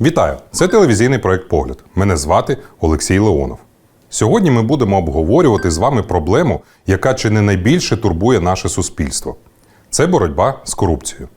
Вітаю! Це телевізійний проект Погляд. Мене звати Олексій Леонов. Сьогодні ми будемо обговорювати з вами проблему, яка чи не найбільше турбує наше суспільство. Це боротьба з корупцією.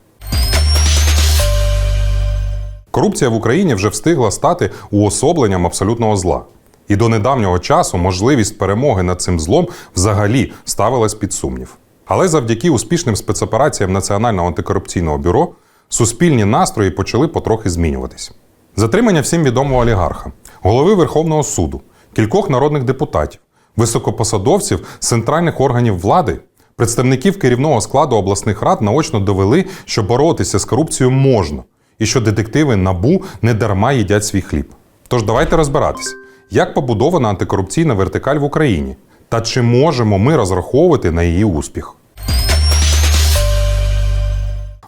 Корупція в Україні вже встигла стати уособленням абсолютного зла. І до недавнього часу можливість перемоги над цим злом взагалі ставилась під сумнів. Але завдяки успішним спецопераціям Національного антикорупційного бюро суспільні настрої почали потрохи змінюватися. Затримання всім відомого олігарха, голови Верховного суду, кількох народних депутатів, високопосадовців центральних органів влади, представників керівного складу обласних рад наочно довели, що боротися з корупцією можна, і що детективи НАБУ не дарма їдять свій хліб. Тож давайте розбиратись, як побудована антикорупційна вертикаль в Україні, та чи можемо ми розраховувати на її успіх.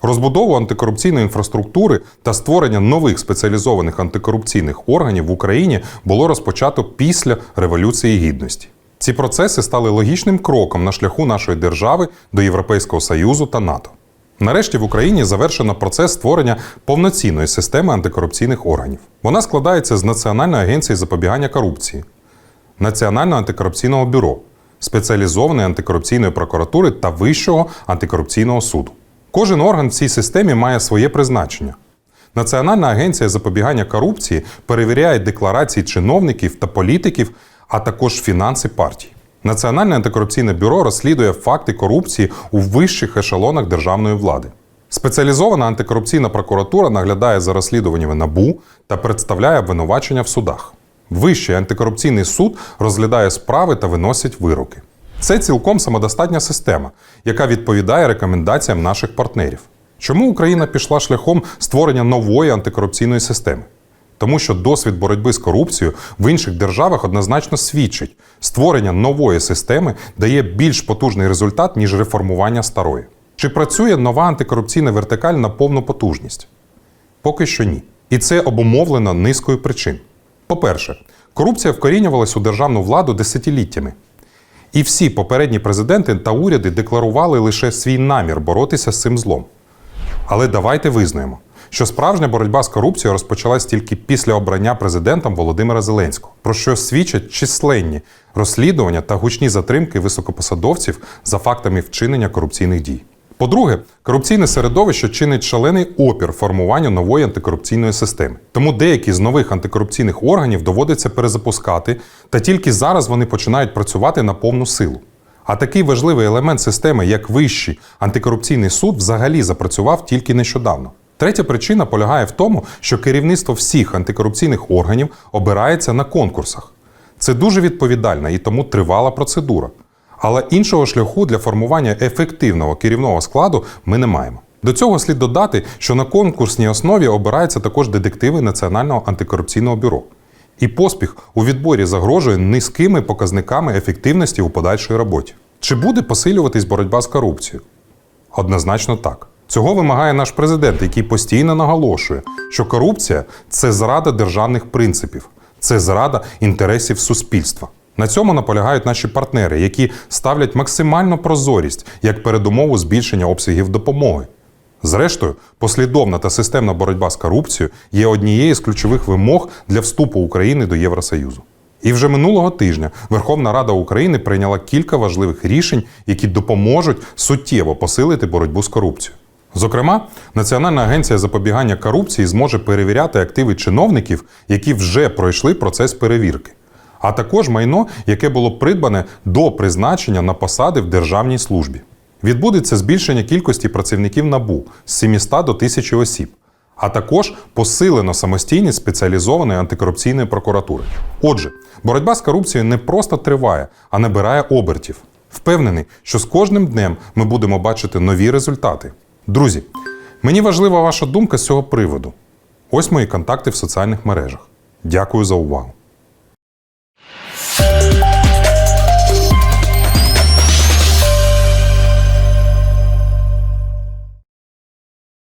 Розбудову антикорупційної інфраструктури та створення нових спеціалізованих антикорупційних органів в Україні було розпочато після Революції Гідності. Ці процеси стали логічним кроком на шляху нашої держави до Європейського Союзу та НАТО. Нарешті в Україні завершено процес створення повноцінної системи антикорупційних органів. Вона складається з Національної агенції запобігання корупції, Національного антикорупційного бюро, спеціалізованої антикорупційної прокуратури та Вищого антикорупційного суду. Кожен орган в цій системі має своє призначення. Національна агенція запобігання корупції перевіряє декларації чиновників та політиків, а також фінанси партій. Національне антикорупційне бюро розслідує факти корупції у вищих ешелонах державної влади. Спеціалізована антикорупційна прокуратура наглядає за розслідуваннями НАБУ та представляє обвинувачення в судах. Вищий антикорупційний суд розглядає справи та виносить вироки. Це цілком самодостатня система, яка відповідає рекомендаціям наших партнерів. Чому Україна пішла шляхом створення нової антикорупційної системи? Тому що досвід боротьби з корупцією в інших державах однозначно свідчить, створення нової системи дає більш потужний результат, ніж реформування старої. Чи працює нова антикорупційна вертикаль на повну потужність? Поки що ні. І це обумовлено низкою причин. По-перше, корупція вкорінювалась у державну владу десятиліттями. І всі попередні президенти та уряди декларували лише свій намір боротися з цим злом. Але давайте визнаємо, що справжня боротьба з корупцією розпочалась тільки після обрання президентом Володимира Зеленського, про що свідчать численні розслідування та гучні затримки високопосадовців за фактами вчинення корупційних дій. По-друге, корупційне середовище чинить шалений опір формуванню нової антикорупційної системи. Тому деякі з нових антикорупційних органів доводиться перезапускати, та тільки зараз вони починають працювати на повну силу. А такий важливий елемент системи, як Вищий антикорупційний суд, взагалі запрацював тільки нещодавно. Третя причина полягає в тому, що керівництво всіх антикорупційних органів обирається на конкурсах. Це дуже відповідальна і тому тривала процедура. Але іншого шляху для формування ефективного керівного складу ми не маємо. До цього слід додати, що на конкурсній основі обираються також детективи Національного антикорупційного бюро. І поспіх у відборі загрожує низькими показниками ефективності у подальшій роботі. Чи буде посилюватись боротьба з корупцією? Однозначно так. Цього вимагає наш президент, який постійно наголошує, що корупція це зрада державних принципів, це зрада інтересів суспільства. На цьому наполягають наші партнери, які ставлять максимальну прозорість як передумову збільшення обсягів допомоги. Зрештою, послідовна та системна боротьба з корупцією є однією з ключових вимог для вступу України до Євросоюзу. І вже минулого тижня Верховна Рада України прийняла кілька важливих рішень, які допоможуть суттєво посилити боротьбу з корупцією. Зокрема, Національна агенція запобігання корупції зможе перевіряти активи чиновників, які вже пройшли процес перевірки, а також майно, яке було придбане до призначення на посади в державній службі. Відбудеться збільшення кількості працівників НАБУ з 700 до 1000 осіб, а також посилено самостійність спеціалізованої антикорупційної прокуратури. Отже, боротьба з корупцією не просто триває, а набирає обертів. Впевнений, що з кожним днем ми будемо бачити нові результати. Друзі, мені важлива ваша думка з цього приводу. Ось мої контакти в соціальних мережах. Дякую за увагу.